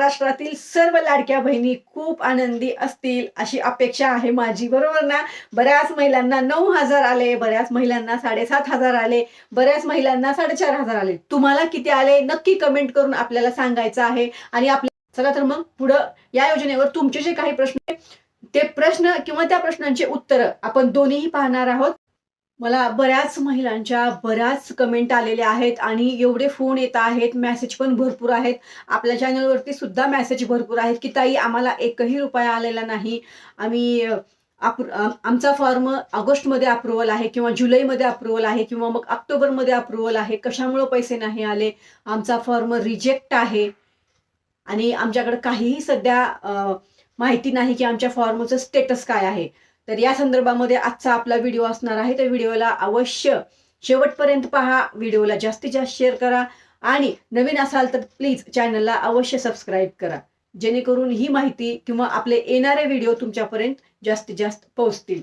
महाराष्ट्रातील सर्व लाडक्या बहिणी खूप आनंदी असतील अशी अपेक्षा आहे माझी. बरोबर ना? बऱ्याच महिलांना नऊ हजार आले बऱ्याच महिलांना साडेसात हजार आले बऱ्याच महिलांना साडेचार हजार आले. तुम्हाला किती आले? नक्की कमेंट करून आपल्याला सांगायचं आहे. आणि आपल्या चला तर मग पुढं या योजनेवर तुमचे जे काही प्रश्न ते प्रश्न किंवा त्या प्रश्नांचे उत्तरं आपण दोन्हीही पाहणार आहोत. मला बऱ्याच महिलांच्या बऱ्याच कमेंट आलेल्या आहेत आणि एवढे फोन येत आहेत मेसेज पण भरपूर आहेत. आपल्या चॅनलवरती सुद्धा मेसेज भरपूर आहेत की ताई आम्हाला एकही रुपया आलेला नाही. आम्ही आमचा फॉर्म ऑगस्टमध्ये अप्रुव्हल आहे किंवा जुलैमध्ये अप्रुव्हल आहे किंवा मग ऑक्टोबरमध्ये अप्रुव्हल आहे. कशामुळं पैसे नाही आले? आमचा फॉर्म रिजेक्ट आहे. आणि आमच्याकडे काहीही सध्या माहिती नाही की आमच्या फॉर्मचं स्टेटस काय आहे. तर या संदर्भामध्ये आजचा आपला व्हिडिओ असणार आहे. त्या व्हिडिओला अवश्य शेवटपर्यंत पहा. व्हिडिओला जास्तीत जास्त शेअर करा. आणि नवीन असाल तर प्लीज चॅनलला अवश्य सबस्क्राईब करा. जेणेकरून ही माहिती किंवा आपले येणारे व्हिडिओ तुमच्यापर्यंत जास्तीत जास्त पोहोचतील.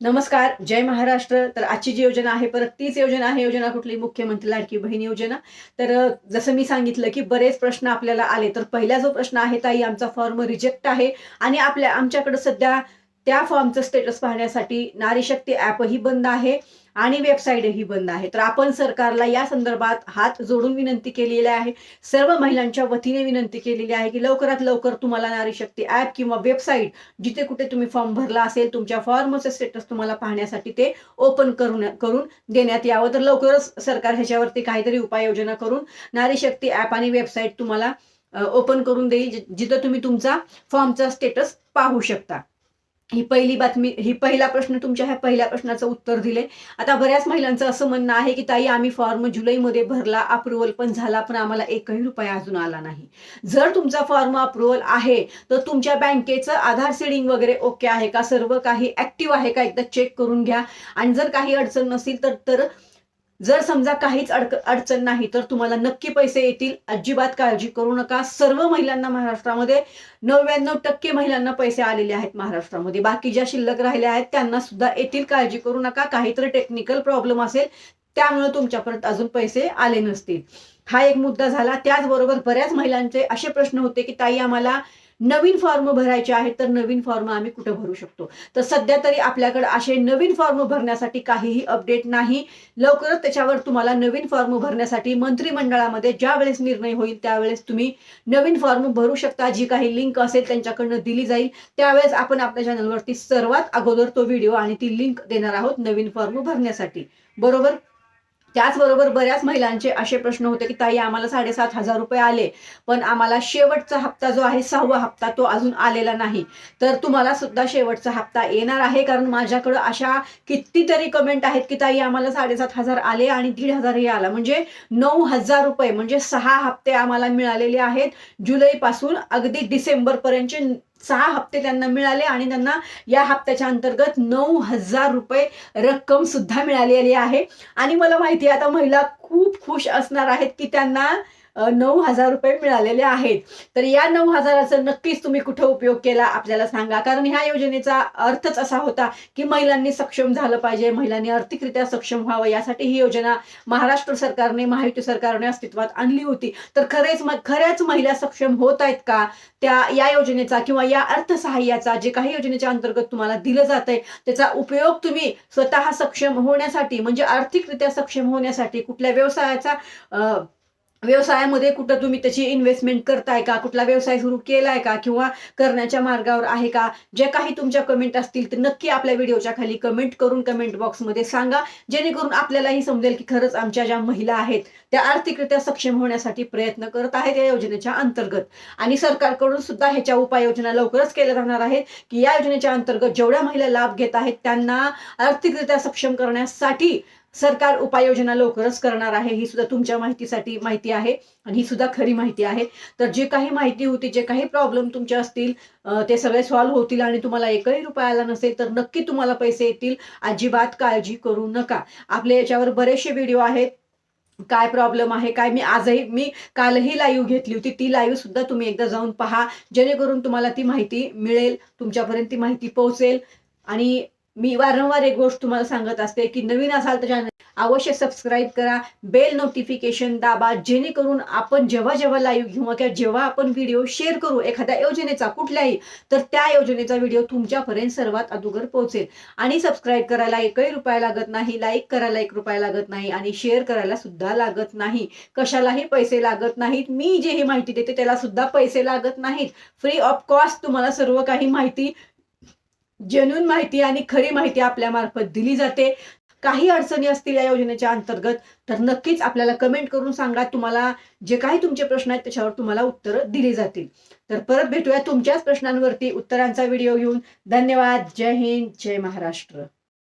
नमस्कार. जय महाराष्ट्र. तर आजची जी योजना आहे परत तीच योजना आहे. योजना कुठली? मुख्यमंत्री लाडकी बहीण योजना. तर जसं मी सांगितलं की बरेच प्रश्न आपल्याला आले. तर पहिला जो प्रश्न आहे ताई आमचा फॉर्म रिजेक्ट आहे. आणि आपल्या आमच्याकडे सध्या त्या फॉर्मचं स्टेटस पाहण्यासाठी नारी शक्ती ॲपही बंद आहे आणि वेबसाईटही बंद आहे. तर आपण सरकारला या संदर्भात हात जोडून विनंती केलेली आहे. सर्व महिलांच्या वतीने विनंती केलेली आहे की लवकरात लवकर तुम्हाला नारी शक्ती ॲप किंवा वेबसाईट जिथे कुठे तुम्ही फॉर्म भरला असेल तुमच्या फॉर्मचं स्टेटस तुम्हाला पाहण्यासाठी ते ओपन करून करून देण्यात यावं. तर लवकरच सरकार ह्याच्यावरती काहीतरी उपाययोजना करून नारी शक्ती ॲप आणि वेबसाईट तुम्हाला ओपन करून देईल जिथं तुम्ही तुमचा फॉर्मचा स्टेटस पाहू शकता. ही पहिली बातमी ही पहिला प्रश्न तुमच्या ह्या पहिल्या प्रश्नाचं उत्तर दिले आता बऱ्याच महिलांचं असं म्हणणं आहे की ताई आम्ही फॉर्म जुलैमध्ये भरला अप्रुव्हल पण झाला पण आम्हाला एकही रुपया अजून आला नाही. जर तुमचा फॉर्म अप्रुव्हल आहे तर तुमच्या बँकेचं आधार सीडिंग वगैरे ओके आहे का? सर्व काही ऍक्टिव्ह आहे का? एकदा चेक करून घ्या. आणि जर काही अडचण नसेल तर तर जर समजा काहीच अडक अडचण नाही तर तुम्हाला नक्की पैसे येतील. अजिबात काळजी करू नका. सर्व महिलांना महाराष्ट्रामध्ये नव्याण्णव टक्के महिलांना पैसे आलेले आहेत महाराष्ट्रामध्ये. बाकी ज्या शिल्लक राहिल्या आहेत त्यांना सुद्धा येतील. काळजी करू नका. काहीतरी टेक्निकल प्रॉब्लेम असेल त्यामुळे तुमच्यापर्यंत अजून पैसे आले नसतील. हा एक मुद्दा झाला. त्याचबरोबर बऱ्याच महिलांचे असे प्रश्न होते की ताई आम्हाला नवीन फॉर्म भरायचे आहेत तर नवीन फॉर्म आम्ही कुठं भरू शकतो? तर सध्या तरी आपल्याकडे असे नवीन फॉर्म भरण्यासाठी काहीही अपडेट नाही. लवकरच त्याच्यावर तुम्हाला नवीन फॉर्म भरण्यासाठी मंत्रिमंडळामध्ये ज्या वेळेस निर्णय होईल त्यावेळेस तुम्ही नवीन फॉर्म भरू शकता. जी काही लिंक असेल त्यांच्याकडनं दिली जाईल. त्यावेळेस आपण आपल्या चॅनलवरती सर्वात अगोदर तो व्हिडिओ आणि ती लिंक देणार आहोत नवीन फॉर्म भरण्यासाठी. बरोबर? त्याचबरोबर बऱ्याच महिलांचे असे प्रश्न होते की ताई आम्हाला साडेसात हजार रुपये आले पण आम्हाला शेवटचा हप्ता जो आहे सहावा हप्ता तो अजून आलेला नाही. तर तुम्हाला सुद्धा शेवटचा हप्ता येणार आहे. कारण माझ्याकडं अशा कितीतरी कमेंट आहेत की ताई आम्हाला साडेसात हजार आले आणि दीड हजारही आला. म्हणजे नऊ हजार रुपये म्हणजे सहा हप्ते आम्हाला मिळालेले आहेत जुलैपासून अगदी डिसेंबरपर्यंतचे सहा हप्ते त्यांना मिळाले आणि त्यांना या हप्त्याच्या अंतर्गत नऊ हजार रुपये रक्कम सुद्धा मिळालेली आहे. आणि मला माहिती आहे आता महिला खूप खुश असणार आहेत की त्यांना नऊ हजार रुपये मिळालेले आहेत. तर या नऊ हजाराचा नक्कीच तुम्ही कुठं उपयोग केला आपल्याला सांगा. कारण ह्या योजनेचा अर्थच असा होता की महिलांनी सक्षम झालं पाहिजे महिलांनी आर्थिकरित्या सक्षम व्हावं. यासाठी ही योजना महाराष्ट्र सरकारने महायुती सरकारने अस्तित्वात आणली होती. तर खरेच खऱ्याच महिला सक्षम होत आहेत का? त्या या योजनेचा किंवा या अर्थसहाय्याचा जे काही योजनेच्या अंतर्गत तुम्हाला दिलं जात आहे त्याचा उपयोग तुम्ही स्वतः सक्षम होण्यासाठी म्हणजे आर्थिकरित्या सक्षम होण्यासाठी कुठल्या व्यवसायाचा अं व्यवसायामध्ये कुठं तुम्ही त्याची इन्व्हेस्टमेंट करताय का? कुठला व्यवसाय सुरू केलाय का? किंवा करण्याच्या मार्गावर आहे का? जे काही तुमच्या कमेंट असतील ते नक्की आपल्या व्हिडिओच्या खाली कमेंट करून कमेंट बॉक्समध्ये सांगा. जेणेकरून आपल्यालाही समजेल की खरंच आमच्या ज्या महिला आहेत त्या आर्थिकरित्या सक्षम होण्यासाठी प्रयत्न करत आहेत या योजनेच्या अंतर्गत. आणि सरकारकडून सुद्धा ह्याच्या उपाययोजना लवकरच केल्या जाणार आहेत की या योजनेच्या अंतर्गत जेवढ्या महिला लाभ घेत आहेत त्यांना आर्थिकरित्या सक्षम करण्यासाठी सरकार उपाययोजना लवकरच करणार आहे ही सुद्धा तुमच्या माहितीसाठी माहिती आहे आणि ही सुद्धा खरी माहिती आहे. तर जे काही माहिती होती जे काही प्रॉब्लेम तुमचे असतील ते सगळे सॉल्व्ह होतील आणि तुम्हाला एकही रुपया आला नसेल तर नक्की तुम्हाला पैसे येतील. अजिबात काळजी करू नका. आपले याच्यावर बरेचसे व्हिडिओ आहेत. काय प्रॉब्लेम आहे काय मी आजही मी कालही लाईव्ह घेतली होती. ती लाईव्ह सुद्धा तुम्ही एकदा जाऊन पहा. जेणेकरून तुम्हाला ती माहिती मिळेल तुमच्यापर्यंत ती माहिती पोहोचेल आणि मी वारंवार एक गोष्ट तुम्हाला सांगत असते की नवीन असाल तर चॅनल अवश्य सबस्क्राईब करा बेल नोटिफिकेशन दाबा जेणेकरून आपण जेव्हा जेव्हा लाईव्ह घेऊ किंवा जेव्हा आपण व्हिडिओ शेअर करू एखाद्या योजनेचा कुठल्याही तर त्या योजनेचा व्हिडिओ तुमच्यापर्यंत सर्वात अगोदर पोहोचेल. आणि सबस्क्राईब करायला एकही रुपया लागत नाही लाईक करायला एक रुपया लागत नाही आणि शेअर करायला सुद्धा लागत नाही. कशालाही पैसे लागत नाहीत. मी जे ही माहिती देते त्याला सुद्धा पैसे लागत नाहीत. फ्री ऑफ कॉस्ट तुम्हाला सर्व काही माहिती जेन्युन माहिती आणि खरी माहिती आपल्या मार्फत दिली जाते. काही अडचणी असतील या योजनेच्या अंतर्गत तर नक्कीच आपल्याला कमेंट करून सांगा. तुम्हाला जे काही तुमचे प्रश्न आहेत त्याच्यावर तुम्हाला उत्तरं दिली जातील. तर परत भेटूया तुमच्याच प्रश्नांवरती उत्तरांचा व्हिडिओ घेऊन. धन्यवाद. जय हिंद. जय महाराष्ट्र.